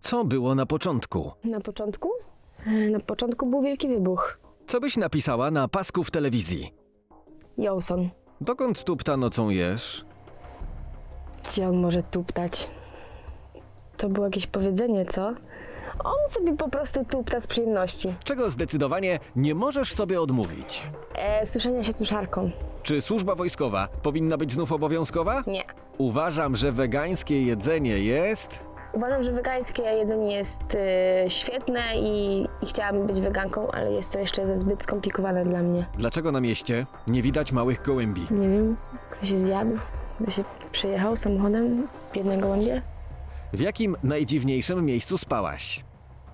Co było na początku? Na początku? E, Na początku był wielki wybuch. Co byś napisała na pasku w telewizji? Johnson. Dokąd tupta nocą jesz? Gdzie on może tuptać? To było jakieś powiedzenie, co? On sobie po prostu tupta z przyjemności. Czego zdecydowanie nie możesz sobie odmówić? E, słyszenia się suszarką. Czy służba wojskowa powinna być znów obowiązkowa? Nie. Uważam, że wegańskie jedzenie jest. Uważam, że wegańskie jedzenie jest e, świetne i, i chciałabym być weganką, ale jest to jeszcze za zbyt skomplikowane dla mnie. Dlaczego na mieście nie widać małych gołębi? Nie wiem, kto się zjadł, kto się przejechał samochodem, biedne gołębie? W jakim najdziwniejszym miejscu spałaś?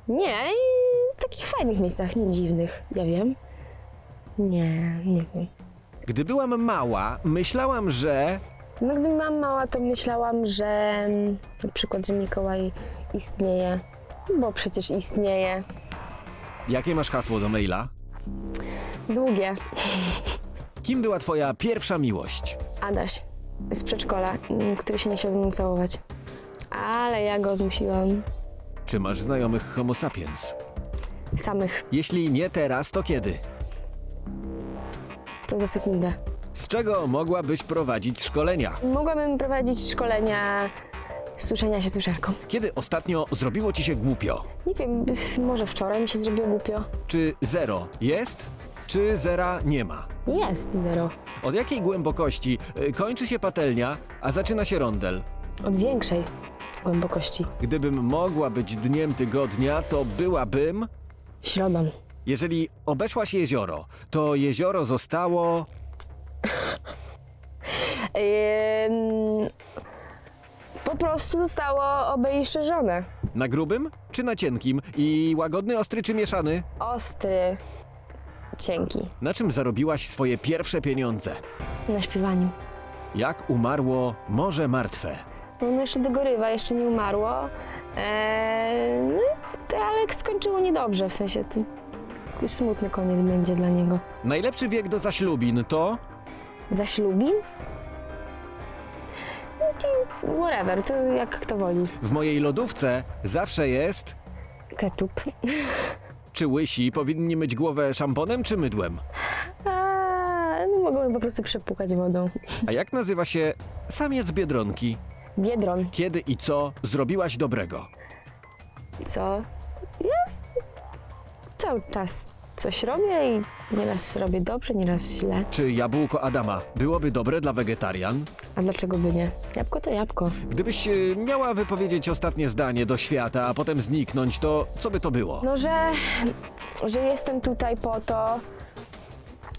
Nie, i w takich fajnych miejscach, nie dziwnych, ja wiem. Nie, nie wiem. Gdy byłam mała, myślałam, że. No gdy byłam mała, to myślałam, że mm, na przykład, że Mikołaj istnieje, bo przecież istnieje. Jakie masz hasło do maila? Długie. Kim była twoja pierwsza miłość? Adaś z przedszkola, mm, który się nie chciał ze mną całować. Ale ja go zmusiłam. Czy masz znajomych Homo sapiens? Samych. Jeśli nie teraz, to kiedy? To za sekundę. Z czego mogłabyś prowadzić szkolenia? Mogłabym prowadzić szkolenia suszenia się suszarką. Kiedy ostatnio zrobiło ci się głupio? Nie wiem, może wczoraj mi się zrobiło głupio. Czy zero jest, czy zera nie ma? Jest zero. Od jakiej głębokości y, kończy się patelnia, a zaczyna się rondel? Od większej głębokości. Gdybym mogła być dniem tygodnia, to byłabym. Środą. Jeżeli obeszłaś jezioro, to jezioro zostało. Ym, po prostu zostało obejrzeżone. Na grubym czy na cienkim? I łagodny, ostry czy mieszany? Ostry, cienki. Na czym zarobiłaś swoje pierwsze pieniądze? Na śpiewaniu. Jak umarło Morze Martwe? No, ono jeszcze dogorywa, jeszcze nie umarło. Eee, no, i- ale skończyło niedobrze, w sensie to jakiś smutny koniec będzie dla niego. Najlepszy wiek do zaślubin to. Zaślubin? No, to Whatever, to jak kto woli. W mojej lodówce zawsze jest. Ketchup. Czy łysi powinni myć głowę szamponem czy mydłem? A, no mogą po prostu przepłukać wodą. A jak nazywa się samiec biedronki? Biedron. Kiedy i co zrobiłaś dobrego? Co? Ja cały czas coś robię i nieraz robię dobrze, nieraz źle. Czy jabłko Adama byłoby dobre dla wegetarian? A dlaczego by nie? Jabłko to jabłko. Gdybyś e, miała wypowiedzieć ostatnie zdanie do świata, a potem zniknąć, to co by to było? No, że, że jestem tutaj po to,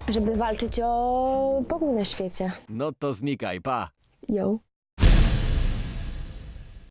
żeby walczyć o pokój na świecie. No to znikaj, pa! Yo.